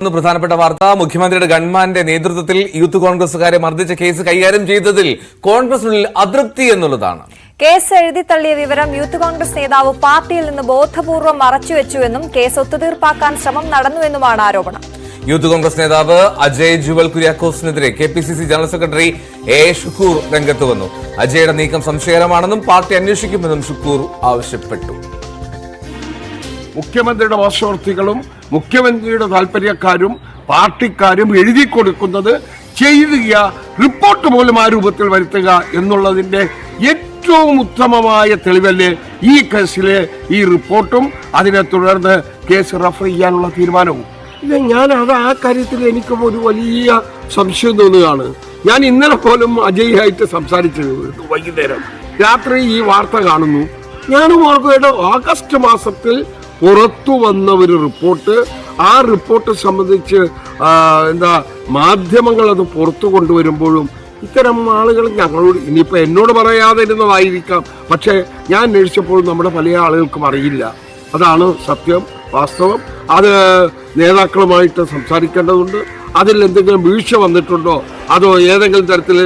ഇന്ന് പ്രധാനപ്പെട്ട വാർത്ത. മുഖ്യമന്ത്രിയുടെ ഗൺമാന്റെ നേതൃത്വത്തിൽ യൂത്ത് കോൺഗ്രസുകാരെ മർദ്ദിച്ച കേസ് കൈകാര്യം ചെയ്തതിൽ കോൺഗ്രസിനുള്ളിൽ അതൃപ്തി എന്നുള്ളതാണ്. കേസ് എഴുതി തള്ളിയ വിവരം യൂത്ത് കോൺഗ്രസ് നേതാവ് പാർട്ടിയിൽ നിന്ന് ബോധപൂർവം മറച്ചുവെച്ചുവെന്നും കേസ് ഒത്തുതീർപ്പാക്കാൻ ശ്രമം നടന്നുവെന്നുമാണ് ആരോപണം. യൂത്ത് കോൺഗ്രസ് നേതാവ് Ajay Jewel കുര്യാക്കോസിനെതിരെ K P C C general secretary A Shukkoor രംഗത്ത് വന്നു. അജയുടെ നീക്കം സംശയകരമാണെന്നും പാർട്ടി അന്വേഷിക്കുമെന്നും ഷുക്കൂർ ആവശ്യപ്പെട്ടു. മുഖ്യമന്ത്രിയുടെ വാശവർത്തികളും മുഖ്യമന്ത്രിയുടെ താല്പര്യക്കാരും പാർട്ടിക്കാരും എഴുതി കൊടുക്കുന്നത് ചെയ്യുക റിപ്പോർട്ട് പോലും ആ രൂപത്തിൽ വരുത്തുക എന്നുള്ളതിന്റെ ഏറ്റവും ഉത്തമമായ തെളിവല്ലേ ഈ കേസിലെ ഈ റിപ്പോർട്ടും അതിനെ തുടർന്ന് കേസ് റഫർ ചെയ്യാനുള്ള തീരുമാനവും. ഇത് ഞാൻ അത് ആ കാര്യത്തിൽ എനിക്ക് ഒരു വലിയ സംശയം തോന്നുകയാണ്. ഞാൻ ഇന്നലെ പോലും അജയ്യായിട്ട് സംസാരിച്ചിരുന്നു വൈകുന്നേരം. രാത്രി ഈ വാർത്ത കാണുന്നു. ഞാനും ഓർക്കുകയുടെ ഓഗസ്റ്റ് മാസത്തിൽ പുറത്തു വന്ന ഒരു റിപ്പോർട്ട്. ആ റിപ്പോർട്ട് സംബന്ധിച്ച് എന്താ മാധ്യമങ്ങൾ അത് പുറത്തു കൊണ്ടുവരുമ്പോഴും ഇത്തരം ആളുകൾ ഞങ്ങളോട് ഇനിയിപ്പോൾ എന്നോട് പറയാതിരുന്നതായിരിക്കാം. പക്ഷേ ഞാൻ അന്വേഷിച്ചപ്പോൾ നമ്മുടെ പല ആളുകൾക്കും അറിയില്ല. അതാണ് സത്യം വാസ്തവം. അത് നേതാക്കളുമായിട്ട് സംസാരിക്കേണ്ടതുണ്ട്. അതിൽ എന്തെങ്കിലും വീഴ്ച വന്നിട്ടുണ്ടോ? അതോ ഏതെങ്കിലും തരത്തിൽ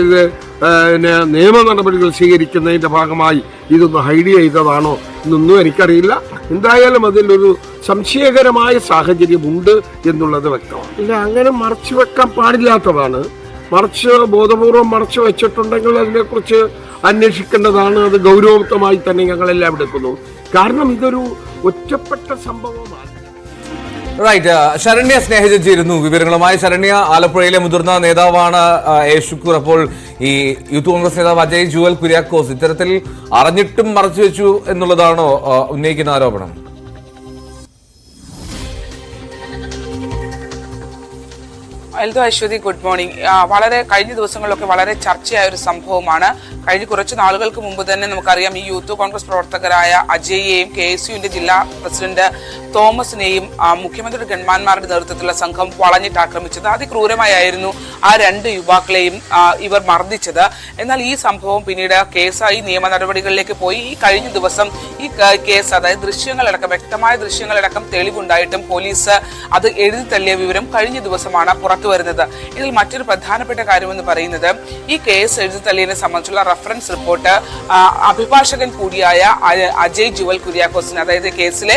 പിന്നെ നിയമ നടപടികൾ സ്വീകരിക്കുന്നതിന്റെ ഭാഗമായി ഇതൊന്ന് ഹൈഡ് ചെയ്തതാണോ എന്നൊന്നും എനിക്കറിയില്ല. എന്തായാലും അതിലൊരു സംശയകരമായ സാഹചര്യമുണ്ട് എന്നുള്ളത് വ്യക്തമാണ്. ഇല്ല അങ്ങനെ മറച്ചു വെക്കാൻ പാടില്ലാത്തതാണ്. മറച്ച് ബോധപൂർവം മറച്ചു വെച്ചിട്ടുണ്ടെങ്കിൽ അതിനെക്കുറിച്ച് അന്വേഷിക്കേണ്ടതാണ്. അത് ഗൗരവത്വമായി തന്നെ ഞങ്ങളെല്ലാം എടുക്കുന്നു. കാരണം ഇതൊരു ഒറ്റപ്പെട്ട സംഭവമാണ്. റൈറ്റ് ശരണ്യ സ്നേഹിച്ചിരുന്നു. വിവരങ്ങളുമായി ശരണ്യ ആലപ്പുഴയിലെ മുതിർന്ന നേതാവാണ് യേശുക്കൂർ. അപ്പോൾ ഈ യൂത്ത് കോൺഗ്രസ് നേതാവ് അജയ് ജുവൽ കുര്യാക്കോസ് ഇത്തരത്തിൽ അറിഞ്ഞിട്ടും മറച്ചുവെച്ചു എന്നുള്ളതാണോ ഉന്നയിക്കുന്ന ആരോപണം? Eldho Aswathy good morning. വളരെ കഴിഞ്ഞ ദിവസങ്ങളിലൊക്കെ വളരെ ചർച്ചയായ ഒരു സംഭവമാണ്. കഴിഞ്ഞ കുറച്ച് നാളുകൾക്ക് മുമ്പ് തന്നെ നമുക്കറിയാം ഈ യൂത്ത് കോൺഗ്രസ് പ്രവർത്തകരായ അജയെയും കെ എസ് യുവിന്റെ ജില്ലാ പ്രസിഡന്റ് തോമസിനെയും ആ, മുഖ്യമന്ത്രിയുടെ ഗൺമാന്മാരുടെ നേതൃത്വത്തിലുള്ള സംഘം വളഞ്ഞിട്ട് ആക്രമിച്ചത് അതിക്രൂരമായായിരുന്നു. ആ രണ്ട് യുവാക്കളെയും ഇവർ മർദ്ദിച്ചത്. എന്നാൽ ഈ സംഭവം പിന്നീട് കേസായി നിയമ നടപടികളിലേക്ക് പോയി. ഈ കഴിഞ്ഞ ദിവസം ഈ കേസ് അതായത് ദൃശ്യങ്ങളടക്കം വ്യക്തമായ ദൃശ്യങ്ങളടക്കം തെളിവുണ്ടായിട്ടും പോലീസ് അത് എഴുതി തള്ളിയ വിവരം കഴിഞ്ഞ ദിവസമാണ് പുറത്തു വരുന്നത്. ഇതിൽ മറ്റൊരു പ്രധാനപ്പെട്ട കാര്യം എന്ന് പറയുന്നത് ഈ കേസ് എഴുതി തള്ളിയതിനെ സംബന്ധിച്ചുള്ള റഫറൻസ് റിപ്പോർട്ട് അഭിഭാഷകൻ കൂടിയായ അജയ് ജുവൽ കുര്യാക്കോസിന് അതായത് കേസിലെ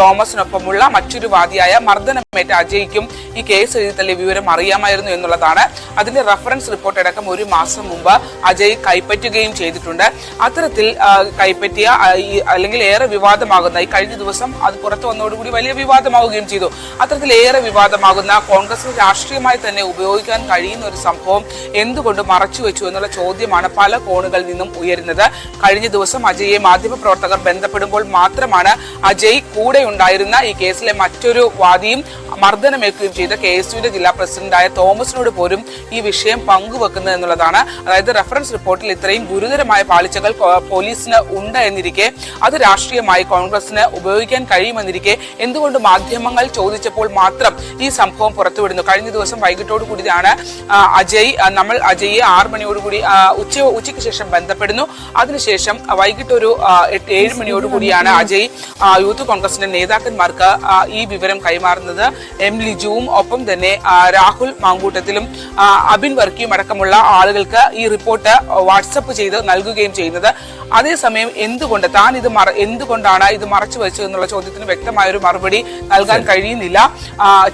തോമസിനൊപ്പമുള്ള മറ്റൊരു വാദിയായ മർദ്ദനമേറ്റ അജയ്ക്കും ഈ കേസ് എഴുതി തള്ളിയ വിവരം അറിയാമായിരുന്നു എന്നുള്ളതാണ് അതിന്റെ റഫറൻസ് റിപ്പോർട്ട് അടക്കം ഒരു മാസം മുമ്പ് അജയ് കൈപ്പറ്റുകയും ചെയ്തിട്ടുണ്ട്. അത്തരത്തിൽ കൈപ്പറ്റിയ അല്ലെങ്കിൽ ഏറെ വിവാദമാകുന്ന ഈ കഴിഞ്ഞ ദിവസം അത് പുറത്തു വന്നതോടുകൂടി വലിയ വിവാദമാവുകയും ചെയ്തു. അത്തരത്തിൽ ഏറെ വിവാദമാകുന്ന കോൺഗ്രസ് രാഷ്ട്രീയമായി തന്നെ ഉപയോഗിക്കാൻ കഴിയുന്ന ഒരു സംഭവം എന്തുകൊണ്ട് മറച്ചു വെച്ചു എന്നുള്ള ചോദ്യമാണ് പല കോണുകളിൽ നിന്നും ഉയരുന്നത്. കഴിഞ്ഞ ദിവസം അജയെ മാധ്യമപ്രവർത്തകർ ബന്ധപ്പെടുമ്പോൾ മാത്രമാണ് അജയ് കൂടെ ഉണ്ടായിരുന്ന ഈ കേസിലെ മറ്റൊരു വാദിയും മർദ്ദനമേൽക്കുകയും ചെയ്ത കെ എസ് ജില്ലാ പ്രസിഡന്റായ തോമസിനോട് പോലും ഈ വിഷയം പങ്കുവെക്കുന്നത് എന്നുള്ളതാണ്. അതായത് റഫറൻസ് റിപ്പോർട്ടിൽ ഇത്രയും ഗുരുതരമായ പാളിച്ചകൾ പോലീസിന് ഉണ്ട് എന്നിരിക്കെ അത് രാഷ്ട്രീയമായി കോൺഗ്രസിന് ഉപയോഗിക്കാൻ കഴിയുമെന്നിരിക്കെ എന്തുകൊണ്ട് മാധ്യമങ്ങൾ ചോദിച്ചപ്പോൾ മാത്രം ഈ സംഭവം പുറത്തുവിടുന്നു? കഴിഞ്ഞ ദിവസം വൈകിട്ടോടു കൂടിയാണ് അജയ് നമ്മൾ അജയ്യെ ആറ് മണിയോടുകൂടി ഉച്ച ഉച്ചയ്ക്ക് ശേഷം ബന്ധപ്പെടുന്നു. അതിനുശേഷം വൈകിട്ട് ഒരു ഏഴ് മണിയോടുകൂടിയാണ് അജയ് യൂത്ത് കോൺഗ്രസിന്റെ നേതാക്കന്മാർക്ക് ഈ വിവരം കൈമാറുന്നത്. എം ലിജുവും ഒപ്പം തന്നെ രാഹുൽ മാങ്കൂട്ടത്തിലും അബിൻ വർക്കിയും അടക്കമുള്ള ആളുകൾക്ക് ഈ റിപ്പോർട്ട് വാട്സപ്പ് ചെയ്ത് നൽകുകയും ചെയ്യുന്നത്. അതേസമയം എന്തുകൊണ്ട് താൻ ഇത് മറ എന്തുകൊണ്ടാണ് ഇത് മറച്ചു വെച്ചു എന്നുള്ള ചോദ്യത്തിന് വ്യക്തമായ ഒരു മറുപടി നൽകാൻ കഴിയുന്നില്ല.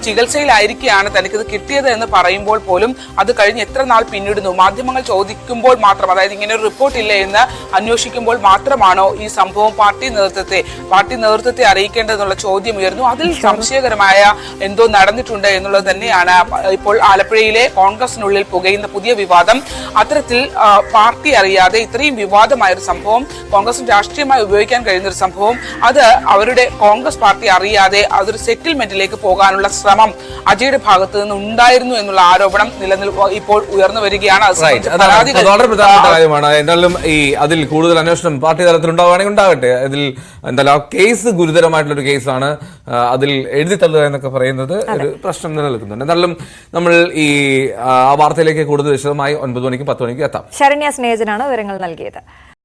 ചികിത്സയിലായിരിക്കെയാണ് തനിക്കിത് കിട്ടിയത് എന്ന് പറയുമ്പോൾ പോലും അത് കഴിഞ്ഞ് എത്ര നാൾ പിന്നിടുന്നു? മാധ്യമങ്ങൾ ചോദിക്കുമ്പോൾ മാത്രം അതായത് ഇങ്ങനെ ഒരു റിപ്പോർട്ട് ഇല്ല എന്ന് അന്വേഷിക്കുമ്പോൾ മാത്രമാണോ ഈ സംഭവം പാർട്ടി നേതൃത്വത്തെ പാർട്ടി നേതൃത്വത്തെ അറിയിക്കേണ്ടതെന്നുള്ള ചോദ്യം ഉയർന്നു അതിൽ സംശയകരമായ എന്തോ നടന്നിട്ടുണ്ട് എന്നുള്ളത് തന്നെയാണ്. ഇപ്പോൾ ആലപ്പുഴയിലെ കോൺഗ്രസിനുള്ളിൽ പുകയുന്ന പുതിയ വിവാദം അത്തരത്തിൽ പാർട്ടി അറിയാതെ ഇത്രയും വിവാദമായ ഒരു സംഭവം കോൺഗ്രസിന് രാഷ്ട്രീയമായി ഉപയോഗിക്കാൻ കഴിയുന്ന ഒരു സംഭവം അത് അവരുടെ കോൺഗ്രസ് പാർട്ടി അറിയാതെ അതൊരു സെറ്റിൽമെന്റിലേക്ക് പോകാനുള്ള ശ്രമം അജയുടെ ഭാഗത്ത് നിന്ന് ഉണ്ടായിരുന്നു എന്നുള്ള ആരോപണം നിലനിൽ ഇപ്പോൾ ഉയർന്നു വരികയാണ്. വളരെ പ്രധാനപ്പെട്ട കാര്യമാണ്. എന്തായാലും ഈ അതിൽ കൂടുതൽ അന്വേഷണം പാർട്ടി തലത്തിൽ ഉണ്ടാവുകയാണെങ്കിൽ ഉണ്ടാകട്ടെ. അതിൽ എന്തായാലും ആ കേസ് ഗുരുതരമായിട്ടുള്ള ഒരു കേസാണ് അതിൽ എഴുതി തള്ളുക എന്നൊക്കെ പറയുന്നത് ഒരു പ്രശ്നം നിലനിൽക്കുന്നുണ്ട്. എന്നാലും നമ്മൾ ഈ ആ വാർത്തയിലേക്ക് കൂടുതൽ വിശദമായി ഒൻപത് മണിക്കും പത്ത് മണിക്കും എത്താം. ശരണ്യ സ്നേഹജനാണ് വിവരങ്ങൾ നൽകിയത്.